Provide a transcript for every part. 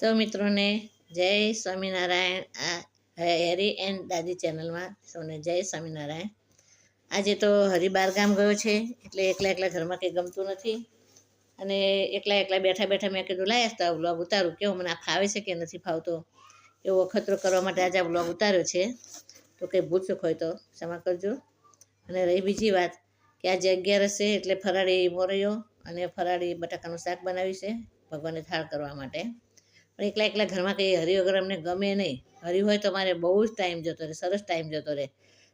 સૌ મિત્રોને જય સ્વામિનારાયણ. આ હેરી એન્ડ દાદી ચેનલમાં સૌને જય સ્વામિનારાયણ. આજે તો હરિબાર ગામ ગયો છે, એટલે એકલા એકલા ઘરમાં કંઈ ગમતું નથી. અને એકલા એકલા બેઠા બેઠા મેં કીધું, લાય, તો વ્લોગ ઉતારું. કેવું મને આ ફાવે છે કે નથી ફાવતો, એવો અખતરો કરવા માટે આજે આ વ્લોગ ઉતાર્યો છે. તો કંઈ ભૂલ ચૂક હોય તો ક્ષમા કરજો. અને રહી બીજી વાત કે આજે અગિયાર હશે, એટલે ફરાળી મોરૈયો અને ફરાળી બટાકાનું શાક બનાવ્યું છે, ભગવાનને થાળ કરવા માટે. પણ એકલા એકલા ઘરમાં કંઈ હરી વગર અમને ગમે નહીં. હરી હોય તો મારે બહુ જ ટાઈમ જતો રહે, સરસ ટાઈમ જતો રહે.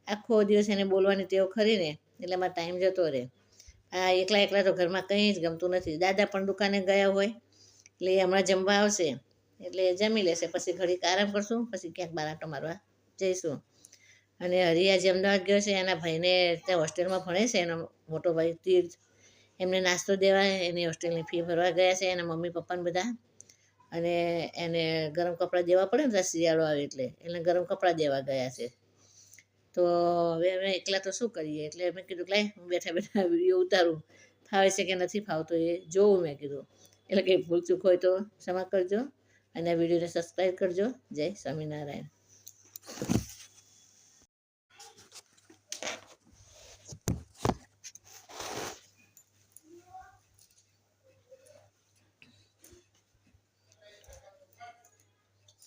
આખો દિવસ એને બોલવાની ટેવ ખરી ને, એટલે અમારે ટાઈમ જતો રહે. આ એકલા એકલા તો ઘરમાં કંઈ જ ગમતું નથી. દાદા પણ દુકાને ગયા હોય, એટલે એ હમણાં જમવા આવશે, એટલે જમી લેશે. પછી ઘડીક આરામ કરશું, પછી ક્યાંક બાર આંટો મારવા જઈશું. અને હરી આજે અમદાવાદ ગયો છે, એના ભાઈને ત્યાં હોસ્ટેલમાં ભણે છે, એનો મોટો ભાઈ તીર્થ. એમને નાસ્તો દેવા એની હોસ્ટેલની ફી ભરવા ગયા છે, એના મમ્મી પપ્પાને બધા. અને એને ગરમ કપડાં દેવા પડે ને શિયાળો આવે એટલે, એને ગરમ કપડાં દેવા ગયા છે. તો હવે અમે એકલા તો શું કરીએ? એટલે મેં કીધું લાય, હું બેઠા બેઠા વીડિયો ઉતારું. ફાવે છે કે નથી ફાવતો એ જોવું મેં કીધું. એટલે કંઈ ભૂલ ચૂક હોય તો ક્ષમા કરજો અને વિડીયોને સબસ્ક્રાઈબ કરજો. જય સ્વામિનારાયણ.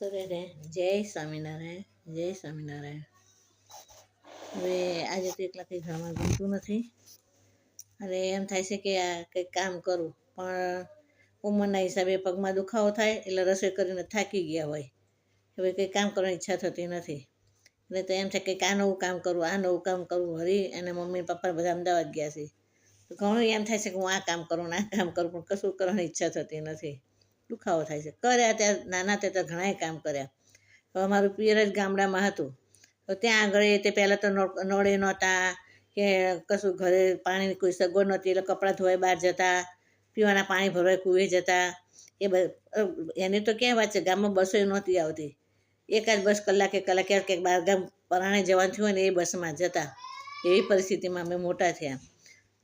સરેને જય સ્વામિનારાયણ જય સ્વામિનારાયણ હવે આજે તો એકલાથી ઘરમાં ગમતું નથી. અને એમ થાય છે કે આ કંઈક કામ કરું. પણ ઉંમરના હિસાબે પગમાં દુખાવો થાય એટલે રસોઈ કરીને થાકી ગયા હોય. હવે કંઈ કામ કરવાની ઈચ્છા થતી નથી. એટલે તો એમ થાય કે આ નવું કામ કરું, આ નવું કામ કરું હરી અને મમ્મી પપ્પા બધા અમદાવાદ ગયા છે. તો ઘણું એમ થાય છે કે હું આ કામ કરું આ કામ કરું, પણ કશું કરવાની ઈચ્છા થતી નથી. દુખાવો થાય છે. કર્યા ત્યાં નાના તે તો ઘણાય કામ કર્યા. હવે મારું પિયર જ ગામડામાં હતું. તો ત્યાં આગળ તે પહેલાં તો નળે નહોતા, કે કશું ઘરે પાણીની કોઈ સગવડ નહોતી, એટલે કપડાં ધોવાય બહાર જતા, પીવાના પાણી ભરવાય કૂવે જતા. એ એની તો ક્યાં વાત છે? ગામમાં બસો નહોતી આવતી. એકાદ બસ કલાકે કલાકે, ક્યાંક બહાર ગામ પરાણે જવાનું થયું ને એ બસમાં જતા. એવી પરિસ્થિતિમાં અમે મોટા થયા.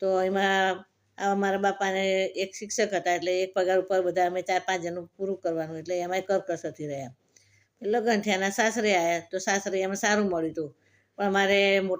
તો એમાં આ મારા બાપાને એક શિક્ષક હતા એટલે એક પગાર ઉપર બધા અમે ચાર પાંચ જણનું પૂરું કરવાનું એટલે એમાંય કરકસરથી રહ્યા. લગ્ન થયાના સાસરે આવ્યા તો સાસરે એમાં સારું મળ્યું હતું. પણ મારે મોટા